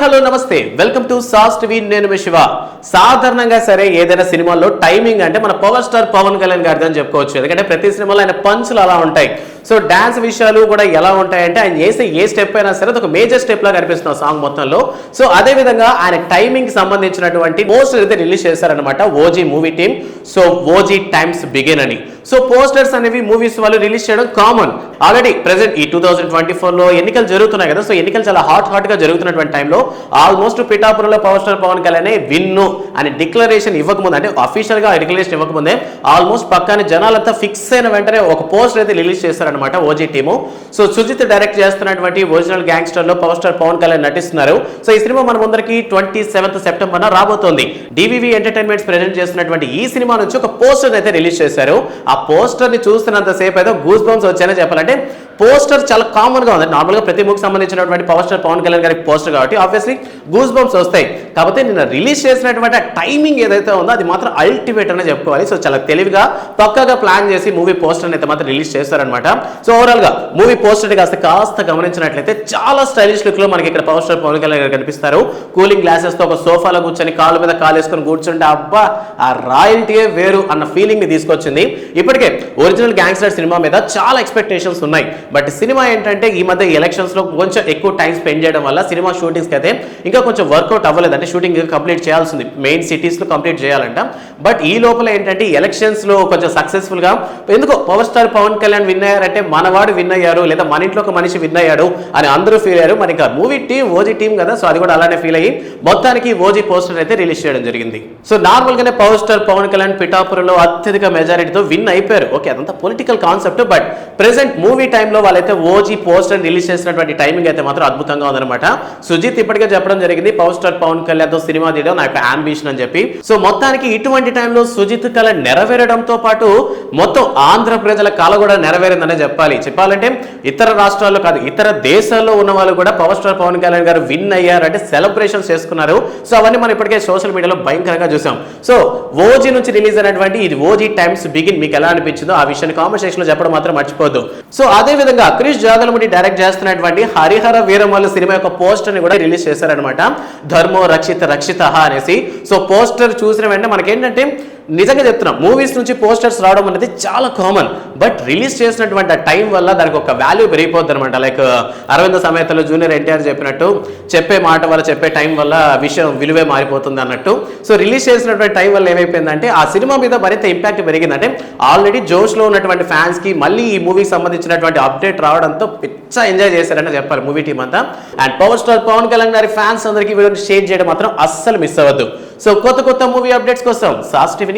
Hello నమస్తే. Welcome to SAS TV. నేను శివ. సాధారణంగా సరే ఏదైనా సినిమాలో టైమింగ్ అంటే మన పవర్ స్టార్ పవన్ కళ్యాణ్ గారిది అని చెప్పుకోవచ్చు. ఎందుకంటే ప్రతి సినిమాలో ఆయన పంచులు అలా ఉంటాయి. సో డాన్స్ విషయాలు కూడా ఎలా ఉంటాయంటే ఆయన చేసే ఏ స్టెప్ అయినా సరే అది ఒక మేజర్ స్టెప్ లా కనిపిస్తుంది ఆ సాంగ్ మొత్తంలో. సో అదే విధంగా ఆయన టైమింగ్కి సంబంధించినటువంటి పోస్టర్ అయితే రిలీజ్ చేశారనమాట OG movie team. So OG times begin అని. సో పోస్టర్స్ అనేవి మూవీస్ వాళ్ళు రిలీజ్ చేయడం కామన్. ఆల్రెడీ ప్రెసెంట్ ఈ టూ థౌసండ్ ట్వంటీ లో ఎన్నికలు జరుగుతున్నాయి కదా సో ఎన్నికలు చాలా హాట్ హాట్గా జరుగుతున్నటువంటి టైంలో ఆల్మోస్ట్ పిఠాపురంలో power star Pawan Kalyan win అని డిక్లరేషన్ ఇవ్వకముందు అంటే అఫీషియల్గా డిక్లరేషన్ ఇవ్వకముందే ఆల్మోస్ట్ పక్కన జనాలంతా ఫిక్స్ అయిన వెంటనే ఒక పోస్టర్ అయితే రిలీజ్ అనమాట OG team. So Sujeeth direct చేస్తున్నటువంటి ఒరిజినల్ గ్యాంగ్స్టర్లో పవర్ స్టార్ పవన్ కళ్యాణ్ నటిస్తున్నారు. సో ఈ సినిమా మన ముందరికి ట్వంటీ సెవెంత్ సెప్టెంబర్ రాబోతోంది. డివివి ఎంటర్టైన్మెంట్స్ ప్రెజెంట్ చేస్తున్నటువంటి ఈ సినిమా నుంచి ఒక పోస్టర్ అయితే రిలీజ్ చేశారు. ఆ పోస్టర్ని చూస్తున్నంత సేపు అయితే గూస్ బంప్స్ వచ్చాయని చెప్పాలంటే పోస్టర్ చాలా కామన్గా ఉంది. నార్మల్గా ప్రతి మూవీకి సంబంధించినటువంటి పవర్ స్టార్ పవన్ కళ్యాణ్ గారికి పోస్టర్ కాబట్టి ఆబ్వియస్లీ గూస్ బంప్స్ వస్తాయి. కాకపోతే నిన్న రిలీజ్ చేసినటువంటి టైమింగ్ ఏదైతే ఉందో అది మాత్రం అల్టిమేట్ అనే చెప్పుకోవాలి. సో చాలా తెలివిగా పక్కగా ప్లాన్ చేసి మూవీ పోస్టర్ అయితే మాత్రం రిలీజ్ చేస్తారనమాట సో ఓవరాల్గా మూవీ పోస్టర్ కాస్త కాస్త గమనించినట్లయితే చాలా స్టైలిష్ లుక్లో మనకి ఇక్కడ పవర్ స్టార్ పవన్ కళ్యాణ్ గారు కనిపిస్తారు. కూలింగ్ గ్లాసెస్తో ఒక సోఫాలో కూర్చొని కాలు మీద కాలు వేసుకొని కూర్చుంటే అబ్బా ఆ రాయల్టీయే వేరు అన్న ఫీలింగ్ని తీసుకొచ్చింది. ఇప్పటికే ఒరిజినల్ గ్యాంగ్స్టర్ సినిమా మీద చాలా ఎక్స్పెక్టేషన్స్ ఉన్నాయి. బట్ సినిమా ఏంటంటే ఈ మధ్య ఎలక్షన్స్లో కొంచెం ఎక్కువ టైం స్పెండ్ చేయడం వల్ల సినిమా షూటింగ్స్ అయితే ఇంకా కొంచెం వర్కౌట్ అవ్వలేదు అంటే షూటింగ్ కంప్లీట్ చేయాల్సింది. మెయిన్ సిటీస్లో కంప్లీట్ చేయాలంట. బట్ ఈ లోపల ఏంటంటే ఎలక్షన్స్లో కొంచెం సక్సెస్ఫుల్గా ఎందుకో power star Pawan Kalyan win అయ్యారంటే మనవాడు విన్ అయ్యారు లేదా మన ఇంట్లో ఒక మనిషి విన్ అయ్యాడు అని అందరూ ఫీల్ అయ్యారు. మరి ఇంకా మూవీ టీం ఓజీ టీం కదా సో అది కూడా అలానే ఫీల్ అయ్యి మొత్తానికి ఓజీ పోస్టర్ అయితే రిలీజ్ చేయడం జరిగింది. సో నార్మల్ గానే పవర్ స్టార్ పవన్ కళ్యాణ్ పిఠాపురంలో అత్యధిక మెజారిటీతో విన్ అయిపోయారు. ఓకే అదంతా political concept but present movie టైంలో వాళ్ళైతే ఓజీ పోస్టర్ రిలీజ్ చేసినటువంటి టైమింగ్ అయితే మాత్రం అద్భుతంగా ఉందన్నమాట. సుజిత్ ఇప్పటికే చెప్పడం జరిగింది పవర్ స్టార్ పవన్ కళ్యాణ్తో సినిమా తీయడం నా యొక్క అంబిషన్ అని చెప్పి. సో మొత్తానికి ఇటువంటి టైంలో సుజిత్ కళ నెరవేరడంతో పాటు మొత్తం ఆంధ్ర ప్రజల కళ కూడా నెరవేరిందనే చెప్పాలి. చెప్పాలంటే ఇతర రాష్ట్రాల్లో కాదు ఇతర దేశాల్లో ఉన్న వాళ్ళు కూడా పవర్ స్టార్ పవన్ కళ్యాణ్ గారు విన్ అయ్యారంటే సెలబ్రేషన్స్ చేసుకున్నారు. సో అవన్నీ మనం ఇప్పటికే సోషల్ మీడియాలో భయంకరంగా చూసాం. సో ఓజీ నుంచి రిలీజ్ అయినటువంటి ఇది ఓజీ టైమ్స్ బిగిన్. మీకు ఎలా అనిపించిందో ఆ విషయాన్ని కామెంట్ సెక్షన్లో చెప్పడం మాత్రం మర్చిపోద్దు. సో అదే విధంగా క్రిష్ జాదలముడి డైరెక్ట్ చేస్తున్నటువంటి హరిహర వీరమల్లు సినిమా యొక్క పోస్టర్ని కూడా రిలీజ్ చేశారనమాట ధర్మో రక్షిత రక్షిత అనేసి. సో పోస్టర్ చూసిన వెంటనే మనకేంటంటే నిజంగా చెప్తున్నాం మూవీస్ నుంచి పోస్టర్స్ రావడం అనేది చాలా కామన్ బట్ రిలీజ్ చేసినటువంటి ఆ టైం వల్ల దానికి ఒక వాల్యూ పెరిగిపోద్ది అనమాట లైక్ అరవింద సమేతలో జూనియర్ ఎన్టీఆర్ చెప్పినట్టు చెప్పే మాట వల్ల చెప్పే టైం వల్ల విషయం విలువే మారిపోతుంది అన్నట్టు. సో రిలీజ్ చేసినటువంటి టైం వల్ల ఏమైపోయిందంటే ఆ సినిమా మీద మరింత ఇంపాక్ట్ పెరిగిందంటే ఆల్రెడీ జోష్లో ఉన్నటువంటి ఫ్యాన్స్కి మళ్ళీ ఈ మూవీకి సంబంధించినటువంటి అప్డేట్ రావడంతో పిచ్చ ఎంజాయ్ చేశారని చెప్పాలి మూవీ టీం అంతా. And power star Pawan Kalyan గారి ఫ్యాన్స్ అందరికీ వీడియోని షేర్ చేయడం మాత్రం అస్సలు మిస్ అవ్వద్దు. సో కొత్త కొత్త మూవీ అప్డేట్స్ కోసం సాస్ టీవీని